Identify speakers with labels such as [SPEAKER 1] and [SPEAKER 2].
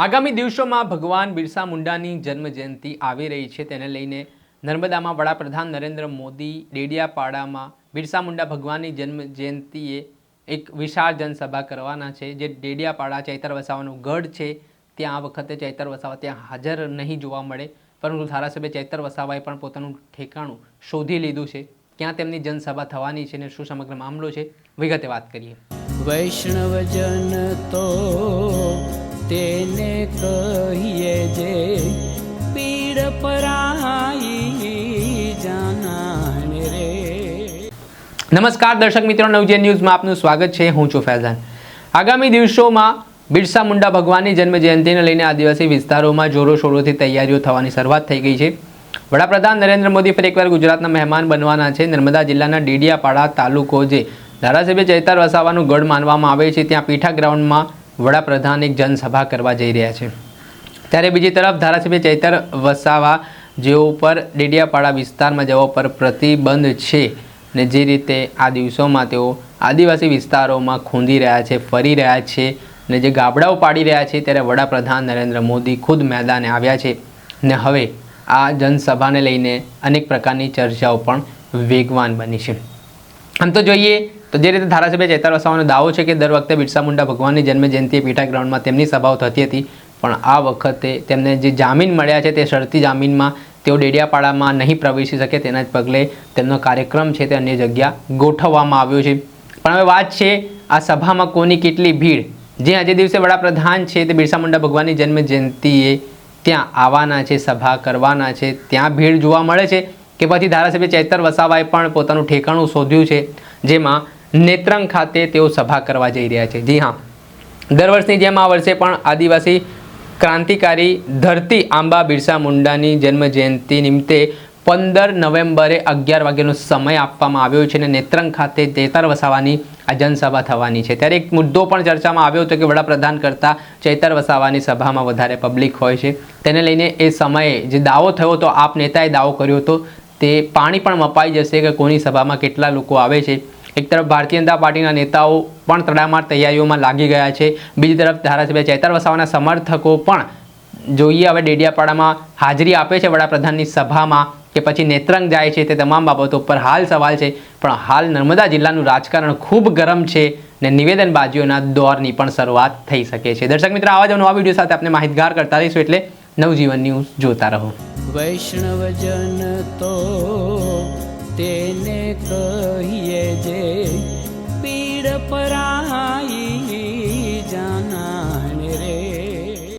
[SPEAKER 1] આગામી દિવસોમાં ભગવાન બિરસા મુંડાની જન્મ જયંતિ આવી રહી છે. તેને લઈને નર્મદામાં વડાપ્રધાન નરેન્દ્ર મોદી ડેડિયાપાડામાં બિરસા મુંડા ભગવાનની જન્મ જયંતિએ એક વિશાળ જનસભા કરવાના છે, જે ડેડિયાપાડા ચૈતર વસાવાનો ગઢ છે. ત્યાં આ વખતે ચૈતર વસાવા ત્યાં હાજર નહીં જોવા મળે, પરંતુ ધારાસભ્ય ચૈતર વસાવાએ પણ પોતાનું ઠેકાણું શોધી લીધું છે. ક્યાં તેમની જનસભા થવાની છે અને શું સમગ્ર મામલો છે, વિગતે વાત કરીએ.
[SPEAKER 2] વૈષ્ણવજન તો કહીએ જે પીડ પરાઈ જાનાને રે.
[SPEAKER 1] નમસ્કાર દર્શક મિત્રો, નવજે ન્યૂઝમાં આપનું સ્વાગત છે. હું છું ફૈઝાન. આગામી દિવસોમાં બિરસા મુંડા ભગવાનની જન્મ જયંતિને લઈને આદિવાસી વિસ્તારોમાં જોરોશોરોથી તૈયારીઓ થવાની શરૂઆત થઈ ગઈ છે. વડાપ્રધાન નરેન્દ્ર મોદી ફરી એકવાર ગુજરાતના મહેમાન બનવાના છે. નર્મદા જિલ્લાના ડેડિયાપાડા તાલુકો જે ધારાસભ્ય ચૈતર વસાવાનું ગઢ માનવામાં આવે છે. ત્યાં પીઠા ગ્રાઉન્ડમાં વડાપ્રધાન એક જનસભા કરવા જઈ રહ્યા છે. ત્યારે બીજી તરફ ધારાસભ્ય ચૈતર વસાવા જેઓ ઉપર ડેડિયાપાડા વિસ્તારમાં જવા પર પ્રતિબંધ છે ને જે રીતે આ દિવસોમાં તેઓ આદિવાસી વિસ્તારોમાં ખૂંદી રહ્યા છે, ફરી રહ્યા છે ને જે ગાબડાઓ પાડી રહ્યા છે ત્યારે વડાપ્રધાન નરેન્દ્ર મોદી ખુદ મેદાને આવ્યા છે ને હવે આ જનસભાને લઈને અનેક પ્રકારની ચર્ચાઓ પણ વેગવાન બની છે. આમ તો જોઈએ તો જે રીતે ધારાસભ્ય ચેતર વસાવાનો દાવો છે કે દર વખતે બિરસા મુંડા ભગવાનની જન્મ જયંતિએ પીઠા ગ્રાઉન્ડમાં તેમની સભાઓ થતી હતી, પણ આ વખતે તેમને જે જામીન મળ્યા છે તે શરતી જામીનમાં તેઓ ડેડિયાપાડામાં નહીં પ્રવેશી શકે તેના જ પગલે તેમનો કાર્યક્રમ છે તે અન્ય જગ્યા ગોઠવવામાં આવ્યો છે. પણ હવે વાત છે આ સભામાં કોની કેટલી ભીડ? જે આજે દિવસે વડાપ્રધાન છે તે બિરસા મુંડા ભગવાનની જન્મ જયંતિએ ત્યાં આવવાના છે, સભા કરવાના છે, ત્યાં ભીડ જોવા મળે છે કે પછી ધારાસભ્ય ચેતર વસાવાએ પણ પોતાનું ઠેકાણું શોધ્યું છે, જેમાં નેત્રંગ ખાતે તેઓ સભા કરવા જઈ રહ્યા છે. જી હા. દર વર્ષની જેમ આ વર્ષે પણ આદિવાસી ક્રાંતિકારી ધરતી આંબા બિરસા મુંડાની જન્મ જયંતિ નિમિત્તે પંદર નવેમ્બરે અગિયાર વાગ્યાનો સમય આપવામાં આવ્યો છે અને નેત્રંગ ખાતે ચેતર વસાવાની આ જનસભા થવાની છે. ત્યારે એક મુદ્દો પણ ચર્ચામાં આવ્યો હતો કે વડાપ્રધાન કરતાં ચેતર વસાવાની સભામાં વધારે પબ્લિક હોય છે. તેને લઈને એ સમયે જે દાવો થયો હતો, આપ નેતાએ દાવો કર્યો હતો, તે પાણી પણ મપાઈ જશે કે કોની સભામાં કેટલા લોકો આવે છે. એક તરફ ભારતીય જનતા પાર્ટીના નેતાઓ પણ તડામાર તૈયારીઓમાં લાગી ગયા છે. બીજી તરફ ધારાસભ્ય ચેતર વસાવાના સમર્થકો પણ જોઈએ હવે ડેડિયાપાડામાં હાજરી આપે છે વડાપ્રધાનની સભામાં કે પછી નેત્રંગ જાય છે તે તમામ બાબતો પર હાલ સવાલ છે. પણ હાલ નર્મદા જિલ્લાનું રાજકારણ ખૂબ ગરમ છે ને નિવેદનબાજીઓના દોરની પણ શરૂઆત થઈ શકે છે. દર્શક મિત્રો, આવા જ નવા વીડિયો સાથે આપણે માહિતગાર કરતા રહીશું એટલે નવજીવન ન્યૂઝ જોતા રહો.
[SPEAKER 2] વૈષ્ણવજન તો તેને કહીએ જે પીડ પરાઈ